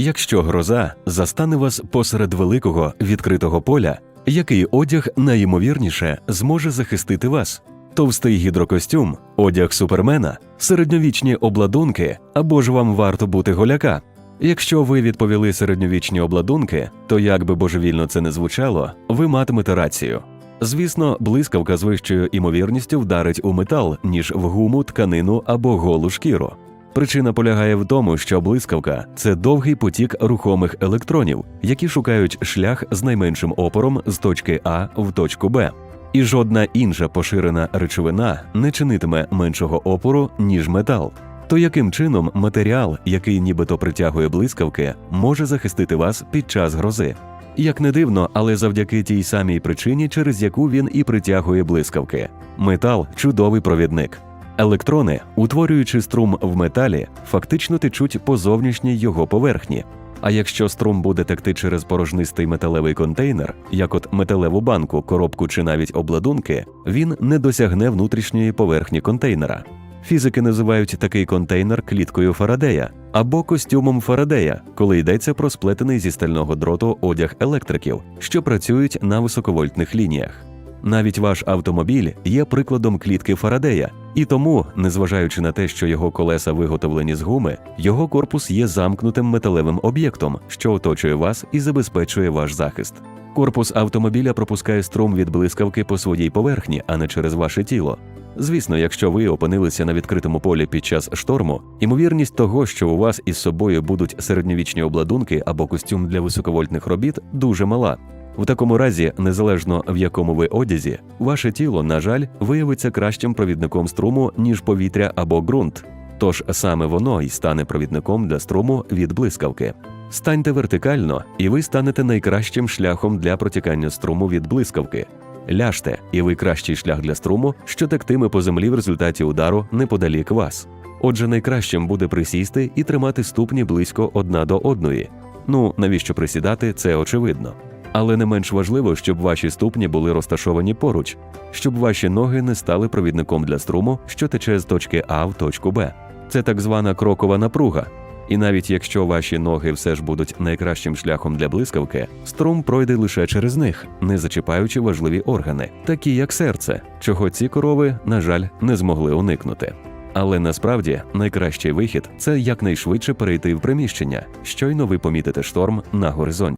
Якщо гроза застане вас посеред великого відкритого поля, який одяг найімовірніше зможе захистити вас? Товстий гідрокостюм, одяг супермена, середньовічні обладунки або ж вам варто бути голяка. Якщо ви відповіли середньовічні обладунки, то як би божевільно це не звучало, ви матимете рацію. Звісно, блискавка з вищою імовірністю вдарить у метал, ніж в гуму, тканину або голу шкіру. Причина полягає в тому, що блискавка це довгий потік рухомих електронів, які шукають шлях з найменшим опором з точки А в точку Б. І жодна інша поширена речовина не чинитиме меншого опору, ніж метал. То яким чином матеріал, який нібито притягує блискавки, може захистити вас під час грози? Як не дивно, але завдяки тій самій причині, через яку він і притягує блискавки. Метал чудовий провідник. Електрони, утворюючи струм в металі, фактично течуть по зовнішній його поверхні. А якщо струм буде текти через порожнистий металевий контейнер, як от металеву банку, коробку чи навіть обладунки, він не досягне внутрішньої поверхні контейнера. Фізики називають такий контейнер кліткою Фарадея або костюмом Фарадея, коли йдеться про сплетений зі стального дроту одяг електриків, що працюють на високовольтних лініях. Навіть ваш автомобіль є прикладом клітки Фарадея, і тому, незважаючи на те, що його колеса виготовлені з гуми, його корпус є замкнутим металевим об'єктом, що оточує вас і забезпечує ваш захист. Корпус автомобіля пропускає струм від блискавки по своїй поверхні, а не через ваше тіло. Звісно, якщо ви опинилися на відкритому полі під час шторму, ймовірність того, що у вас із собою будуть середньовічні обладунки або костюм для високовольтних робіт, дуже мала. В такому разі, незалежно в якому ви одязі, ваше тіло, на жаль, виявиться кращим провідником струму, ніж повітря або ґрунт. Тож саме воно і стане провідником для струму від блискавки. Станьте вертикально, і ви станете найкращим шляхом для протікання струму від блискавки. Ляжте, і ви кращий шлях для струму, що тектиме по землі в результаті удару неподалік вас. Отже, найкращим буде присісти і тримати ступні близько одна до одної. Ну навіщо присідати, це очевидно. Але не менш важливо, щоб ваші ступні були розташовані поруч, щоб ваші ноги не стали провідником для струму, що тече з точки А в точку Б. Це так звана крокова напруга. І навіть якщо ваші ноги все ж будуть найкращим шляхом для блискавки, струм пройде лише через них, не зачіпаючи важливі органи, такі як серце, чого ці корови, на жаль, не змогли уникнути. Але насправді найкращий вихід це якнайшвидше перейти в приміщення, щойно ви помітите шторм на горизонті.